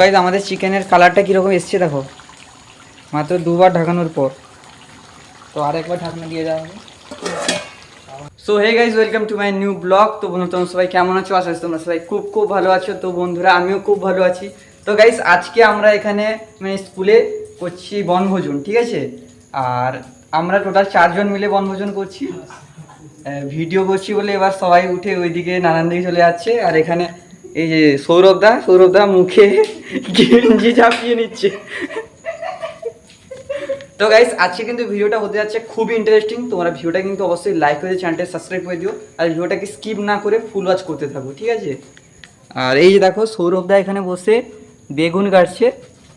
Guys আমাদের চিকেনের কালারটা কীরকম এসছে দেখো। মাত্র দুবার ঢাকানোর পর। তো আরেকবার ঢাকনা দিয়ে দেওয়া হবে so hey guys welcome to my new blog তো বন্ধু তোমরা সবাই কেমন আছো? আশা তোমরা সবাই খুব খুব ভালো আছো। তো বন্ধুরা আমিও খুব ভালো আছি। তো গাইজ আজকে আমরা এখানে মানে স্কুলে করছি বনভোজন ঠিক আছে? আর আমরা টোটাল চারজন মিলে বনভোজন করছি। ভিডিও করছি বলে এবার সবাই উঠে ওইদিকে নানান দিকে চলে যাচ্ছে। আর এখানে এই যে সৌরভ দা সৌরভ দা মুখে গেঞ্জি চাপিয়ে নিচ্ছে। তো গাইস আজকে কিন্তু ভিডিওটা হতে যাচ্ছে খুবই ইন্টারেস্টিং তোমরা ভিডিওটা কিন্তু অবশ্যই লাইক করে চ্যানেলটা সাবস্ক্রাইব করে দিও। আর ভিডিওটাকে স্কিপ না করে ফুল ওয়াচ করতে থাকো, ঠিক আছে? আর এই যে দেখো, সৌরভ দা এখানে বসে বেগুন কাটছে।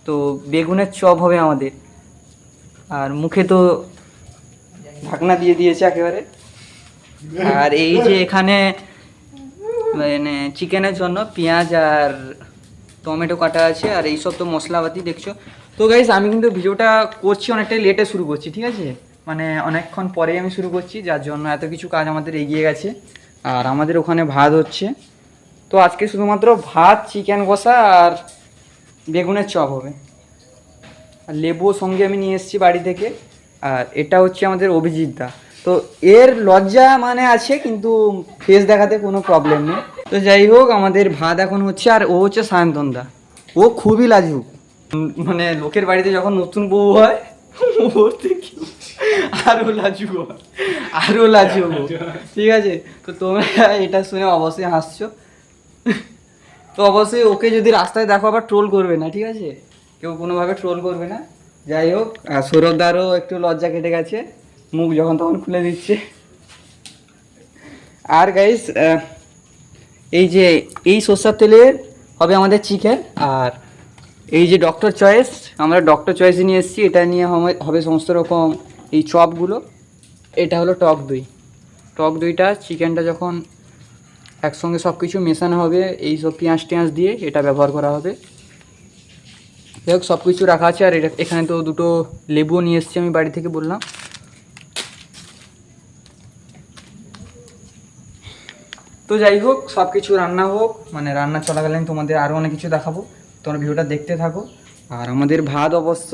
তো বেগুনের চপ হবে আমাদের। আর মুখে তো ঢাকনা দিয়ে দিয়েছে একেবারে। আর এই যে এখানে মানে চিকেনের জন্য পেঁয়াজ আর টমেটো কাটা আছে, আর এইসব তো মশলাপাতি দেখছ। তো গাইস আমি কিন্তু ভিডিওটা করছি, অনেকটাই লেটে শুরু করছি, ঠিক আছে? মানে অনেকক্ষণ পরেই আমি শুরু করছি, যার জন্য এত কিছু কাজ আমাদের এগিয়ে গেছে। আর আমাদের ওখানে ভাত হচ্ছে। তো আজকে শুধুমাত্র ভাত চিকেন কষা আর বেগুনের চপ হবে। আর লেবুও সঙ্গে আমি নিয়ে এসেছি বাড়ি থেকে। আর এটা হচ্ছে আমাদের অভিজিৎ দা। তো এর লজ্জা মানে আছে, কিন্তু ফেস দেখাতে কোনো প্রবলেম নেই। তো যাই হোক, আমাদের ভাত এখন হচ্ছে, আর ও হচ্ছে সায়ন্তন দা ও খুবই লাজুক। মানে লোকের বাড়িতে যখন নতুন বউ হয়, ওর আরও লাজুক আরও লাজুক। ঠিক আছে? তো তোমরা এটা শুনে অবশ্যই হাসছো। তো অবশ্যই ওকে যদি রাস্তায় দেখো, আবার ট্রোল করবে না, ঠিক আছে? কেউ কোনোভাবে ট্রোল করবে না। যাই হোক, আর সৌরভদারও একটু লজ্জা কেটে গেছে। মুখ যখন তখন খুলে দিচ্ছে। আর গাইস এই যে এই সর্ষার তেলের হবে আমাদের চিকেন আর এই যে ডক্টর চয়েস আমরা ডক্টর চয়েসে নিয়ে এসেছি। এটা নিয়ে হবে- সমস্ত রকম এই চপগুলো এটা হলো টক দই। টক দইটা চিকেনটা যখন একসঙ্গে সব কিছু মেশানো হবে, এই সব পেঁয়াজ টেঁয়াজ দিয়ে এটা ব্যবহার করা হবে। যাই হোক সব কিছু রাখা আছে। আর এটা, এখানে তো দুটো লেবুও নিয়ে এসেছি আমি বাড়ি থেকে বললাম। তো যাই হোক সব কিছু রান্না হোক মানে রান্না চলাকালীন তোমাদের আরও অনেক কিছু দেখাবো। তোমরা ভিডিওটা দেখতে থাকো। আর আমাদের ভাত অবশ্য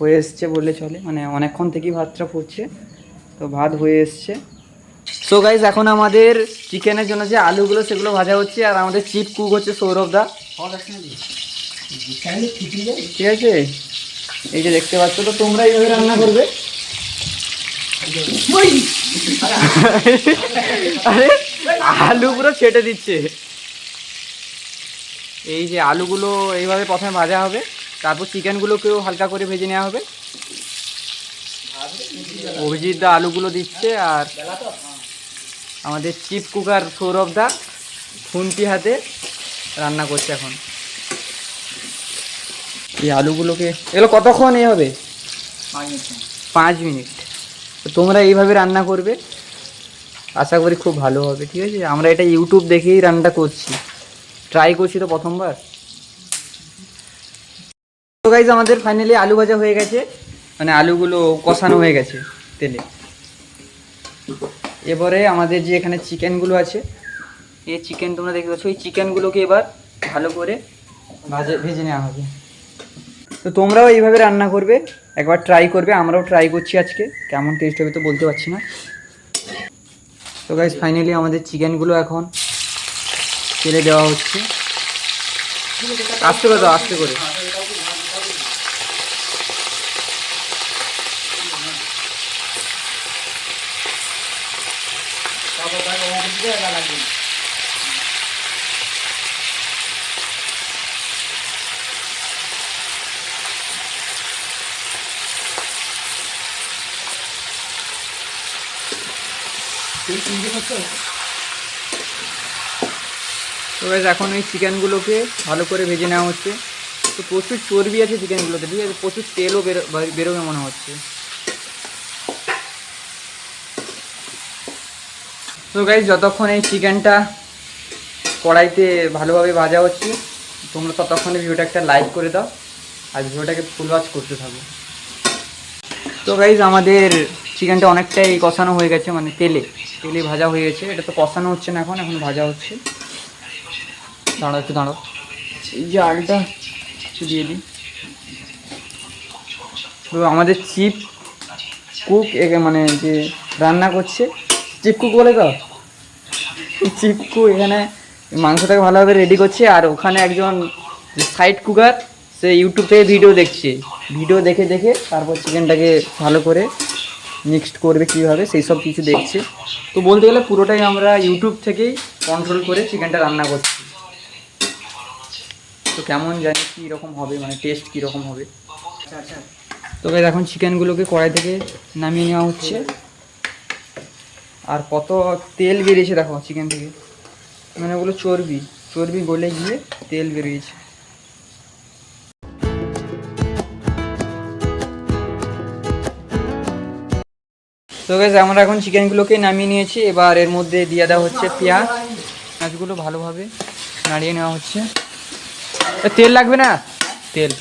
হয়ে এসছে বললে চলে মানে অনেকক্ষণ থেকেই ভাতটা ফুটছে, তো ভাত হয়ে এসছে। সো গাইজ এখন আমাদের চিকেনের জন্য যে আলুগুলো, সেগুলো ভাজা হচ্ছে, আর আমাদের চিপ কুক হচ্ছে সৌরভ দা। ঠিক আছে? এই যে দেখতে পাচ্ছ, তো তোমরা এইভাবে রান্না করবে। আরে আলু পুরো ছেটে দিচ্ছে। এই যে আলুগুলো এইভাবে প্রথমে ভাজা হবে তারপর চিকেনগুলোকেও হালকা করে ভেজে নেওয়া হবে। অভিজিৎ দা আলুগুলো দিচ্ছে আর আমাদের চিপ কুকার সৌরভ দা খুন্তি হাতে রান্না করছে এখন। এই আলুগুলোকে এগুলো কতক্ষণ এ হবে? পাঁচ মিনিট। তোমরা এইভাবে রান্না করবে। আশা করি খুব ভালো হবে, ঠিক আছে? আমরা এটা ইউটিউব দেখেই রান্নাটা করছি। ট্রাই করছি তো প্রথমবার। তো গাইজ আমাদের ফাইনালি আলু ভাজা হয়ে গেছে। মানে আলুগুলো কষানো হয়ে গেছে তেলে। এবারে আমাদের যে এখানে চিকেনগুলো আছে, এই চিকেন তোমরা দেখতে পাচ্ছ, এই চিকেনগুলোকে এবার ভালো করে ভাজে, ভেজে নেওয়া হবে। তো তোমরাও এইভাবে রান্না করবে। একবার ট্রাই করবে, আমরাও ট্রাই করছি আজকে। কেমন টেস্ট হবে তো বলতে পারছি না। তো গাইজ ফাইনালি আমাদের চিকেনগুলো এখন তেলে দেওয়া হচ্ছে। আস্তে করে দাও, আস্তে করে। তো গাইজ এখন এই চিকেনগুলোকে ভালো করে ভেজে নেওয়া হচ্ছে। তো প্রচুর চর্বি আছে চিকেনগুলোতে ঠিক আছে? প্রচুর তেলও বেরো বেরোবে মনে হচ্ছে। তো গাইজ যতক্ষণ এই চিকেনটা কড়াইতে ভালোভাবে ভাজা হচ্ছে, তোমরা ততক্ষণে ভিডিওটা একটা লাইক করে দাও, আর ভিডিওটাকে ফুল ওয়াচ করতে থাকো। তো গাইজ আমাদের চিকেনটা অনেকটাই কষানো হয়ে গেছে মানে তেলে। তেলে ভাজা হয়ে গেছে। এটা তো কষানো হচ্ছে না এখন এখন ভাজা হচ্ছে। দাঁড়াও একটু, দাঁড়াও। এই যে আলটা একটু দিয়ে দিই। তো আমাদের চিপ কুক একে মানে যে রান্না করছে চিপ কুক বলে তো? চিপ কুক এখানে মাংসটাকে ভালোভাবে রেডি করছে, আর ওখানে একজন সাইড কুকার সে ইউটিউব থেকে ভিডিও দেখছে। ভিডিও দেখে দেখে তারপর চিকেনটাকে ভালো করে মিক্সড করবে কীভাবে, সেই সব কিছু দেখছে। তো বলতে গেলে পুরোটাই আমরা ইউটিউব থেকেই কন্ট্রোল করে চিকেনটা রান্না করছি। তো কেমন জানি কীরকম হবে মানে টেস্ট কীরকম হবে। তো এখন চিকেনগুলোকে কড়াই থেকে নামিয়ে নেওয়া হচ্ছে। আর কত তেল বেরিয়েছে দেখো চিকেন থেকে। মানে ওগুলো চর্বি চর্বি গলে গিয়ে তেল বেরিয়েছে। তো গেছে আমরা এখন চিকেনগুলোকে নামিয়ে নিয়েছি। এবার এর মধ্যে দিয়ে দেওয়া হচ্ছে পেঁয়াজ। পেঁয়াজগুলো ভালোভাবে নাড়িয়ে নেওয়া হচ্ছে। তেল লাগবে না? তেল।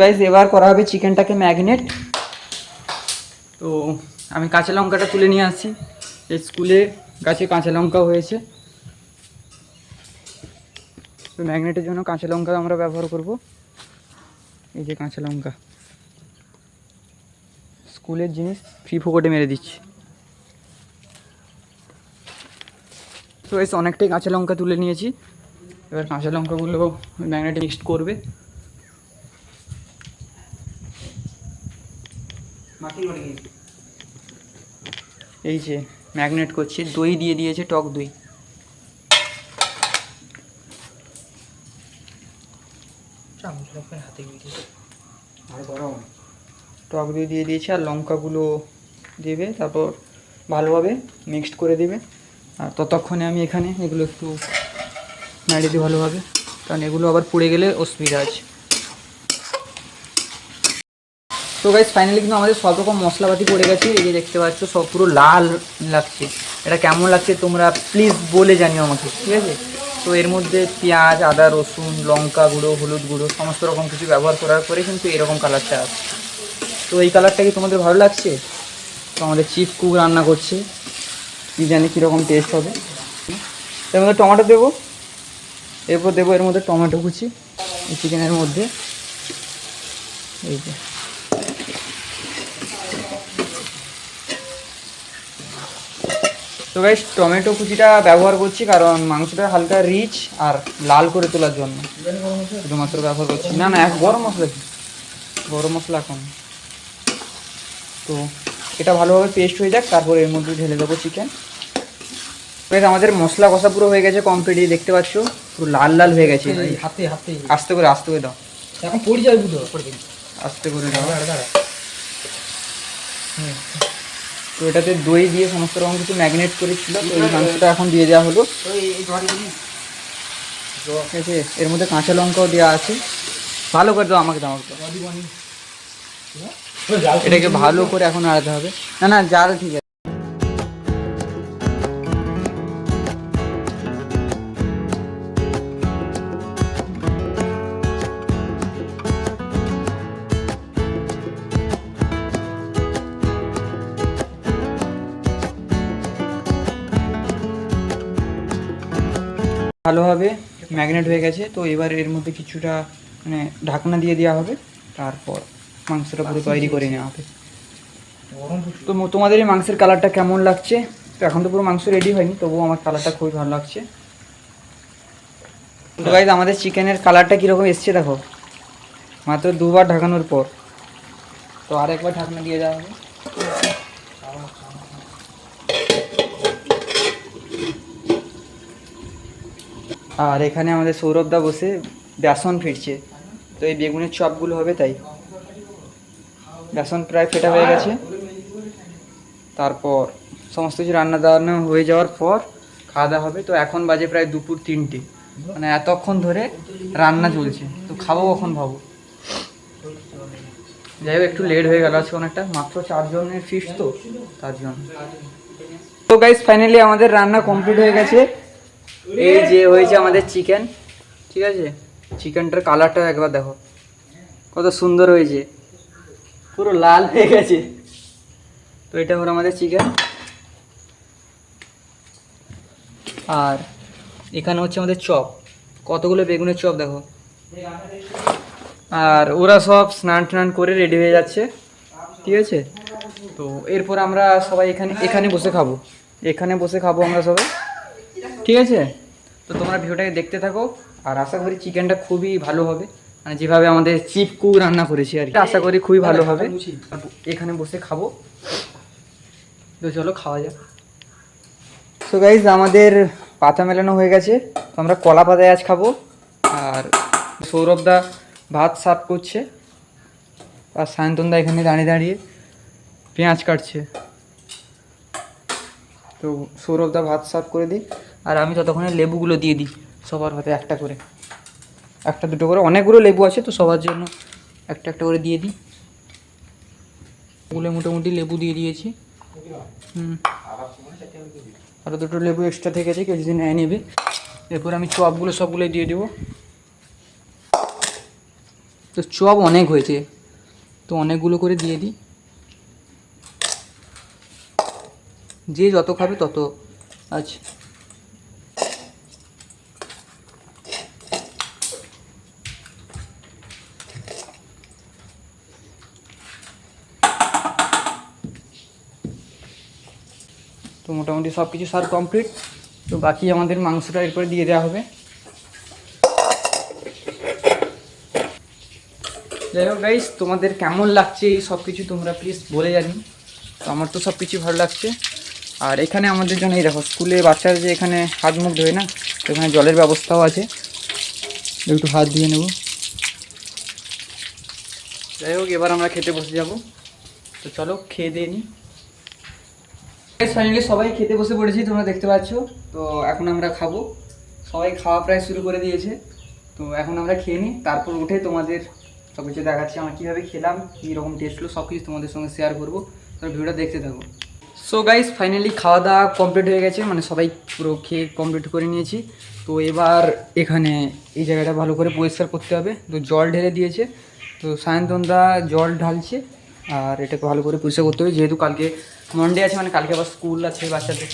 গাইজ এবার করা হবে চিকেনটাকে ম্যাগনেট তো আমি কাঁচা লঙ্কাটা তুলে নিয়ে আসছি। এই স্কুলে গাছে কাঁচা লঙ্কা হয়েছে। তো ম্যাগনেটের জন্য কাঁচা লঙ্কা আমরা ব্যবহার করব। এই যে কাঁচা লঙ্কা। স্কুলের জিনিস ফ্রি ফোকটে মেরে দিচ্ছি। তো এসে অনেকটাই কাঁচা লঙ্কা তুলে নিয়েছি। এবার কাঁচা লঙ্কাগুলো ম্যাগনেটে মিক্সড করবে। এই যে ম্যাগনেট করছি দই দিয়ে দিয়েছে টক দই। টক দই দিয়ে দিয়েছে আর লঙ্কাগুলো দেবে তারপর ভালোভাবে মিক্সড করে দেবে। আর ততক্ষণে আমি এখানে এগুলো একটু নাড়িয়ে দিই ভালোভাবে কারণ এগুলো আবার পুড়ে গেলে অসুবিধা আছে। তো গাইজ ফাইনালি কিন্তু আমাদের সব রকম মশলাপাতি পড়ে গেছে। এই যে দেখতে পাচ্ছ, সব পুরো লাল লাগছে। এটা কেমন লাগছে তোমরা প্লিজ বলে জানিও আমাকে, ঠিক আছে? তো এর মধ্যে পেঁয়াজ, আদা, রসুন, লঙ্কা গুঁড়ো, হলুদ গুঁড়ো, সমস্ত রকম কিছু ব্যবহার করার পরে কিন্তু এরকম কালারটা আসছে। তো এই কালারটা কি তোমাদের ভালো লাগছে? তো আমাদের চিপ কুক রান্না করছে। কি জানি কীরকম টেস্ট হবে। এর মধ্যে টমেটো দেবো। এরপর দেবো এর মধ্যে টমেটো কুচি চিকেনের মধ্যে। এই যে। তো গাইস টমেটো কুচিটা ব্যবহার করছি কারণ মাংসটা হালকা রিচ আর লাল করে তোলার জন্য। শুধুমাত্র ব্যবহার করছি। না না এক গরম মশলা কি গরম মশলা এখন তো এটা ভালোভাবে পেস্ট হয়ে যাক তারপর এর মধ্যে ঢেলে দেবো চিকেন গাইস আমাদের মশলা কষা পুরো হয়ে গেছে কমপ্লিট দেখতে পাচ্ছ? পুরো লাল লাল হয়ে গেছে। হাতে হাতে। আস্তে করে আস্তে করে দাও। এখন পড়ে যাবে বুঝো আস্তে করে দাও। দাঁড়া তো এটাতে দই দিয়ে সমস্ত রকম কিছু ম্যাগনেট করেছিল তো এই মাংসটা এখন দিয়ে দেওয়া হলো। ঠিক আছে এর মধ্যে কাঁচা লঙ্কাও দেওয়া আছে। ভালো করে দাও আমাকে দাও আমাকে। দাও। এটাকে ভালো করে এখন আড়াতে হবে। না না জাল ঠিক আছে। ভালোভাবে ম্যাগনেট হয়ে গেছে তো এবার এর মধ্যে কিছুটা মানে ঢাকনা দিয়ে দেওয়া হবে তারপর মাংসটা পুরো তৈরি করে নেওয়া হবে। তো তোমাদের এই মাংসের কালারটা কেমন লাগছে? তো এখন তো পুরো মাংস রেডি হয়নি তবুও আমার কালারটা খুবই ভালো লাগছে। তো গাইজ আমাদের চিকেনের কালারটা কীরকম এসছে দেখো। মাত্র দুবার ঢাকানোর পর। তো আর একবার ঢাকনা দিয়ে দেওয়া হবে। আর এখানে আমাদের সৌরভদা বসে বেসন ফিরছে। তো এই বেগুনের চপগুলো হবে তাই। বেসন প্রায় ফেটা হয়ে গেছে। তারপর সমস্ত কিছু রান্না দান্না হয়ে যাওয়ার পর খাওয়া দাওয়া হবে। তো এখন বাজে প্রায় দুপুর তিনটে। মানে এতক্ষণ ধরে রান্না চলছে। তো খাব কখন ভাবো? যাই হোক, একটু লেট হয়ে গেল আজকে অনেকটা। মাত্র চারজনের ফিস তো, তার জন্য। তো গাইস ফাইনালি আমাদের রান্না কমপ্লিট হয়ে গেছে। এই যে হয়েছে আমাদের চিকেন ঠিক আছে? চিকেনটার কালারটা একবার দেখো। কত সুন্দর হয়েছে। পুরো লাল হয়ে গেছে। তো এটা হলো আমাদের চিকেন আর এখানে হচ্ছে আমাদের চপ। কতগুলো বেগুনের চপ দেখো। আর ওরা সব স্নান টান করে রেডি হয়ে যাচ্ছে। ঠিক আছে? তো এরপর আমরা সবাই এখানে এখানে বসে খাব। এখানে বসে খাব আমরা সবাই। ঠিক আছে? তো তোমরা ভিডিওটাকে দেখতে থাকো আর আশা করি চিকেনটা খুবই ভালো হবে। মানে যেভাবে আমাদের চিপ কুক রান্না করেছি আর কি। আশা করি খুবই ভালো হবে। এখানে বসে খাব। তো চলো খাওয়া যাক। তো গাইজ আমাদের পাতা মেলানো হয়ে গেছে। তো আমরা কলা পাতায় আজ খাব। আর সৌরভদা ভাত সার্ভ করছে। আর সায়ন্তনদা এখানে দাঁড়িয়ে দাঁড়িয়ে পেঁয়াজ কাটছে। তো সৌরভদা ভাত সার্ভ করে দিই। আর আমি ততক্ষণে লেবুগুলো দিয়ে দিই সবার হাতে একটা করে। একটা দুটো করে, অনেকগুলো লেবু আছে তো সবার জন্য একটা একটা করে দিয়ে দিই। ওগুলো মোটামুটি লেবু দিয়ে দিয়েছি। হুম। আরও দুটো লেবু এক্সট্রা থেকে গেছে কেউ যদি নেবে। এরপর আমি চপগুলো সবগুলো দিয়ে দেবো। তো চপ অনেক হয়েছে, তো অনেকগুলো করে দিয়ে দিই। যে যত খাবে তত। আচ্ছা। তো মোটামুটি সব কিছু সার কমপ্লিট তো বাকি আমাদের মাংসটা এরপরে দিয়ে দেওয়া হবে। যাই হোক গাইস তোমাদের কেমন লাগছে এই সব কিছু তোমরা প্লিজ বলে জানি। তো আমার তো সব কিছু ভালো লাগছে। আর এখানে আমাদের জন্য এই দেখো, স্কুলে বাচ্চারা যে এখানে হাত মুখ ধোয় না এখানে জলের ব্যবস্থাও আছে। একটু হাত দিয়ে নেব। যাই হোক, এবার আমরা খেতে বসে যাব। তো চলো, খেয়ে দিয়ে নিই ফাইনালি সবাই খেতে বসে পড়েছি, তোমরা দেখতে পাচ্ছ। তো এখন আমরা খাব। সবাই খাওয়া প্রায় শুরু করে দিয়েছে। তো এখন আমরা খেয়ে নিই, তারপর উঠে তোমাদের সব কিছু দেখাচ্ছি, আমরা কীভাবে খেলাম, কী রকম টেস্ট হলো সব কিছু তোমাদের সঙ্গে শেয়ার করব। তোমরা ভিডিওটা দেখতে থাকো। সো গাইস ফাইনালি খাওয়া দাওয়া কমপ্লিট হয়ে গেছে মানে সবাই পুরো খেয়ে কমপ্লিট করে নিয়েছি। তো এবার এখানে এই জায়গাটা ভালো করে পরিষ্কার করতে হবে। তো জল ঢেলে দিয়েছে। তো সায়ন্তনদা জল ঢালছে। আর এটাকে ভালো করে পরিষ্কার করতে হবে। যেহেতু কালকে মন্ডে আছে মানে কালকে আবার স্কুল আছে বাচ্চাদের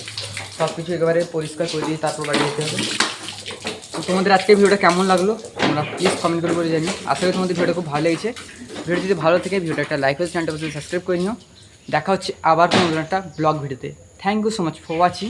সব কিছু একেবারে পরিষ্কার করে দিয়ে তারপর বাড়ি যেতে হবে। তো তোমাদের আজকে ভিডিওটা কেমন লাগল? তোমরা প্লিজ কমেন্ট করে করে জানিও। আশা করি তোমাদের ভিডিওটা খুব ভালো লেগেছে। ভিডিও যদি ভালো থেকে, ভিডিওটা একটা লাইক করে চ্যানেলটা সাবস্ক্রাইব করে নিও। দেখা হচ্ছে আবার কোনো একটা ব্লগ ভিডিওতে। Thank you so much for watching